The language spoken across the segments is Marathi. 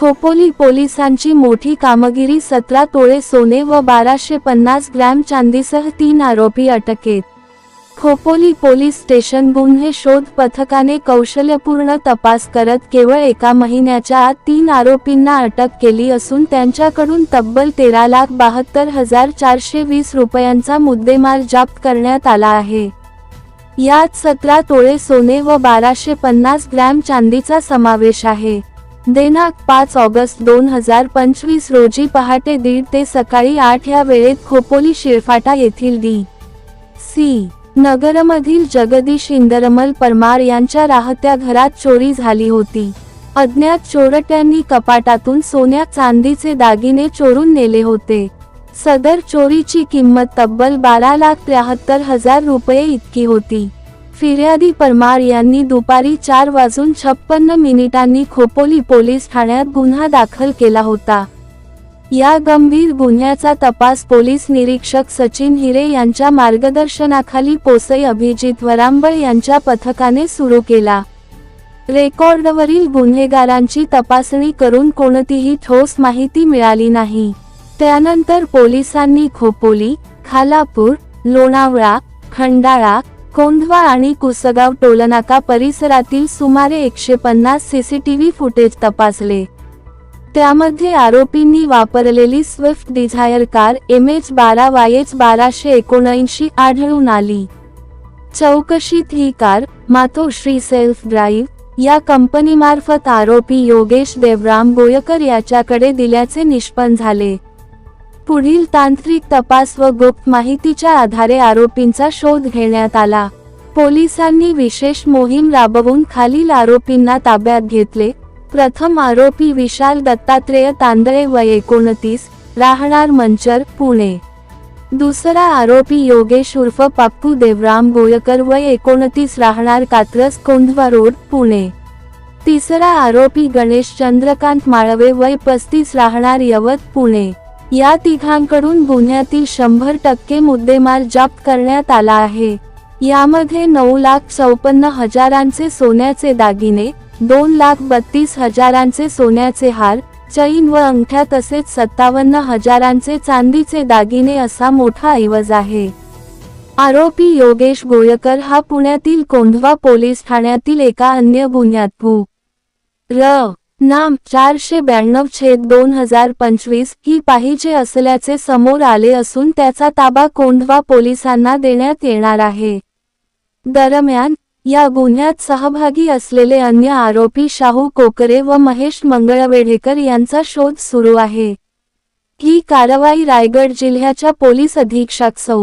खोपोली पोलिसांची मोठी कामगिरी सतरा तोळे सोने व बाराशे पन्नास ग्रॅम चांदीसह तीन आरोपी अटकेत. खोपोली पोलीस स्टेशन गुन्हे शोध पथकाने कौशल्यपूर्ण तपास करत केवळ एका महिन्याच्या आत तीन आरोपींना अटक केली असून त्यांच्याकडून तब्बल तेरा लाख बहात्तर हजार चारशे वीस रुपयांचा मुद्देमाल जप्त करण्यात आला आहे. यात सतरा तोळे सोने व बाराशे पन्नास ग्रॅम चांदीचा समावेश आहे. दिनांक पाच ऑगस्ट दोन हजार पंचवीस रोजी पहाटे दीड ते सकाळी आठ या वेळेत खोपोली शिरफाटा येथील डी. सी. नगरमधील जगदीश इंदरमल परमार यांच्या राहत्या घरात चोरी झाली होती. अज्ञात चोरट्यांनी कपाटातून सोन्या चांदीचे दागिने चोरून नेले होते. सदर चोरीची किंमत तब्बल बारा लाख त्र्याहत्तर हजार रुपये इतकी होती. फिर्यादी परमार यांनी दुपारी चार वाजून छप्पन्न मिनिटांनी खोपोली पोलीस ठाण्यात गुन्हा दाखल केला होता. या गंभीर गुन्ह्याचा तपास पोलीस निरीक्षक सचिन हिरे यांच्या मार्गदर्शनाखाली पोसई अभिजित वरांबळ यांच्या पथकाने सुरू केला. रेकॉर्डवरील गुन्हेगारांची तपासणी करून कोणतीही ठोस माहिती मिळाली नाही. त्यानंतर पोलिसांनी खोपोली खालापूर लोणावळा खंडाळा कोंधवा आणि कुसगाव टोलनाका परिसरातील सुमारे एकशे पन्नास सीसीटीव्ही फुटेज तपासले. त्यामध्ये आरोपींनी वापरलेली Swift Dzire car M H बारा वाय एच बाराशे एकोणऐंशी आढळून आली. चौकशीत ही कार मातोश्री सेल्फ ड्राईव्ह या कंपनीमार्फत आरोपी योगेश देवराम गोयकर याच्याकडे दिल्याचे निष्पन्न झाले. पुढील तांत्रिक तपास व गुप्त माहितीच्या आधारे आरोपींचा शोध घेण्यात आला. पोलिसांनी विशेष मोहीम राबवून खालील आरोपींना ताब्यात घेतले. प्रथम आरोपी विशाल दत्तात्रेय तांदळे वय एकोणतीस राहणार मंचर पुणे. दुसरा आरोपी योगेश उर्फ पाप्पू देवराम गोयकर वय एकोणतीस राहणार कात्रस कोंधवा रोड पुणे. तिसरा आरोपी गणेश चंद्रकांत माळवे वय पस्तीस राहणार यवत पुणे. या तिघांकडून गुन्ह्यातील शंभर टक्के मुद्देमाल जप्त करण्यात आला आहे. यामध्ये नऊ लाख चौपन्न हजारांचे सोन्याचे दागिने दोन लाख बत्तीस हजारांचे सोन्याचे हार चैन व अंगठ्या तसेच सत्तावन्न हजारांचे चांदीचे दागिने असा मोठा ऐवज आहे. आरोपी योगेश गोयकर हा पुण्यातील कोंढवा पोलीस ठाण्यातील एका अन्य गुन्ह्यात भू. र. नाम चारशे ब्याण्णव छेद दोन हजार पंचवीस ही पाहिजे असल्याचे समोर आले असून त्याचा ताबा कोंढवा पोलिसांना देण्यात येणार आहे. दरम्यान या गुन्ह्यात सहभागी असलेले अन्य आरोपी शाहू कोकरे व महेश मंगळवेढेकर यांचा शोध सुरू आहे. ही कारवाई रायगड जिल्ह्याच्या पोलीस अधीक्षक सौ.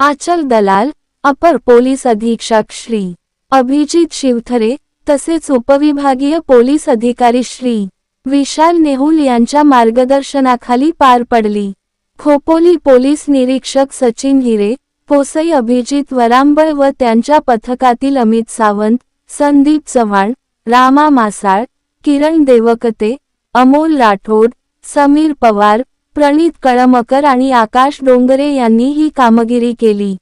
आचल दलाल अपर पोलीस अधीक्षक श्री. अभिजित शिवथरे तसेच उपविभागीय पोलीस अधिकारी श्री विशाल नेहुल यांच्या मार्गदर्शनाखाली पार पडली. खोपोली पोलीस निरीक्षक सचिन हिरे पोसई अभिजित वरांबळ व त्यांच्या पथकातील अमित सावंत संदीप चव्हाण रामा मासाळ किरण देवकते अमोल राठोड समीर पवार प्रणित कळमकर आणि आकाश डोंगरे यांनी ही कामगिरी केली.